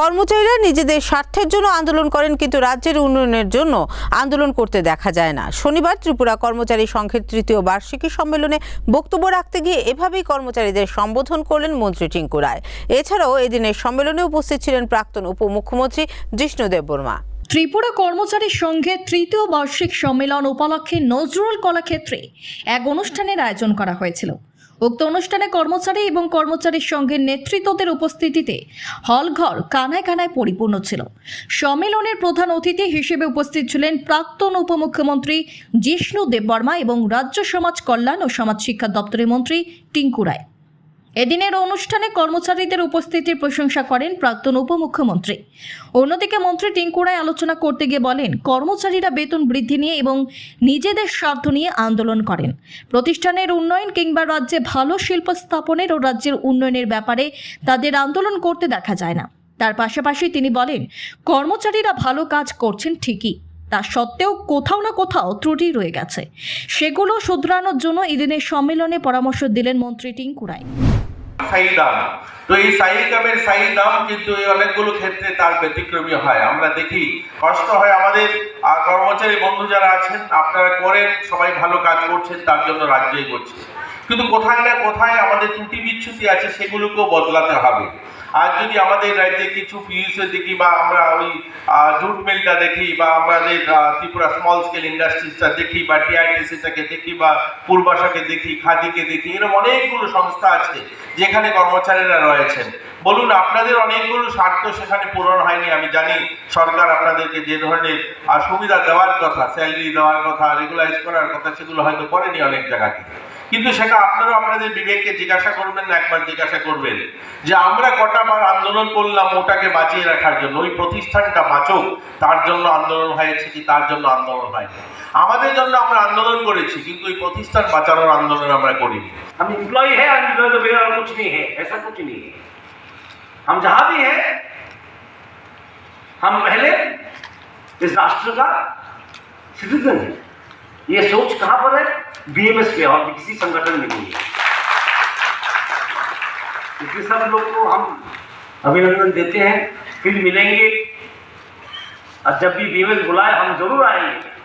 কর্মচারীরা নিজেদের স্বার্থের জন্য আন্দোলন করেন, কিন্তু রাজ্যের উন্নয়নের জন্য আন্দোলন করতে দেখা যায় না। শনিবার ত্রিপুরা কর্মচারী সংঘের তৃতীয় বার্ষিকী সম্মেলনে বক্তব্য রাখতে গিয়ে এভাবেই কর্মচারীদের সম্বোধন করলেন মন্ত্রী টিঙ্কু রায়। এছাড়াও এদিনের সম্মেলনে উপস্থিত ছিলেন প্রাক্তন উপমুখ্যমন্ত্রী জিষ্ণু দেববর্মা। ত্রিপুরা কর্মচারী সংঘের তৃতীয় বার্ষিক সম্মেলন উপলক্ষে নজরুল কলাক্ষেত্রে এক অনুষ্ঠানের আয়োজন করা হয়েছিল। উক্ত অনুষ্ঠানে কর্মচারী এবং কর্মচারী সংঘের নেতৃত্বদের উপস্থিতিতে হলঘর কানায় কানায় পরিপূর্ণ ছিল। সম্মেলনের প্রধান অতিথি হিসেবে উপস্থিত ছিলেন প্রাক্তন উপমুখ্যমন্ত্রী জিষ্ণু দেববর্মা এবং রাজ্য সমাজ কল্যাণ ও সমাজ শিক্ষা দপ্তরের মন্ত্রী টিঙ্কু রায়। এদিনের অনুষ্ঠানে কর্মচারীদের উপস্থিতির প্রশংসা করেন প্রাক্তন উপমুখ্যমন্ত্রী। অন্যদিকে মন্ত্রী টিঙ্কুরায় আলোচনা করতে গিয়ে বলেন, কর্মচারীরা বেতন বৃদ্ধি নিয়ে এবং নিজেদের স্বার্থ নিয়ে আন্দোলন করেন। প্রতিষ্ঠানের উন্নয়ন কিংবা রাজ্যে ভালো শিল্প স্থাপনের ও রাজ্যের উন্নয়নের ব্যাপারে তাদের আন্দোলন করতে দেখা যায় না। তার পাশাপাশি তিনি বলেন, কর্মচারীরা ভালো কাজ করছেন ঠিকই, তা সত্ত্বেও কোথাও না কোথাও ত্রুটি রয়ে গেছে। সেগুলো শুধরানোর জন্য এদিনের সম্মেলনে পরামর্শ দিলেন মন্ত্রী টিঙ্কুরায়। স্থায়ী দাম তো এই স্থায়ী দামের স্থায়ী দাম কিন্তু এই অনেকগুলো ক্ষেত্রে তার ব্যতিক্রমী হয়। আমরা দেখি, কষ্ট হয় আমাদের আহ, কর্মচারী বন্ধু যারা আছেন আপনারা করেন সবাই ভালো কাজ করছেন তার জন্য রাজ্যই করছে। কিন্তু কোথায় না কোথায় আমাদের ত্রুটি বিচ্ছুতি আছে সেগুলোকেও বদলাতে হবে। আর যদি আমাদের রাজ্যে কিছু পিইউসি দেখি বা আমরা ওই জুট মিলটা দেখি বা আমাদের ত্রিপুরা স্মল স্কেল ইন্ডাস্ট্রিজটা দেখি বা টিআইটিসিটাকে দেখি বা পূর্বাশাকে দেখি খাদিকে দেখি এরকম অনেকগুলো সংস্থা আছে যেখানে কর্মচারীরা রয়েছেন। বলুন আপনাদের অনেকগুলো স্বার্থ সেখানে পূরণ হয়নি আমি জানি। সরকার আপনাদেরকে যে ধরনের আহ, সুবিধা দেওয়ার কথা স্যালারি দেওয়ার কথা রেগুলাইজ করার কথা সেগুলো হয়তো করেনি অনেক জায়গাতে কিন্তু সেটা আপনারা আপনাদের বিবেককে জিজ্ঞাসা করবেন না একবার জিজ্ঞাসা করবেন যে আমরা কটা বার আন্দোলন করলাম ওটাকে বাঁচিয়ে রাখার জন্য ওই প্রতিষ্ঠানটা বাঁচুক তার জন্য আন্দোলন হয়েছে কি তার জন্য আন্দোলন হয়নি আমাদের জন্য আমরা আন্দোলন করেছি কিন্তু ওই প্রতিষ্ঠান বাঁচানোর আন্দোলন আমরা করিনি हम इम्प्लॉय है अनएम्प्लॉय के बगैर और कुछ नहीं है ऐसा कुछ नहीं है हम जहां भी हैं हम पहले इस राष्ट्र का सिटीजन है। ये सोच कहाँ पर है? बीएमएस पे और किसी संगठन में नहीं है। इसलिए सब लोग को हम अभिनंदन देते हैं, फिर मिलेंगे। और जब भी बीएमएस बुलाए, हम ज़रूर आएँगे।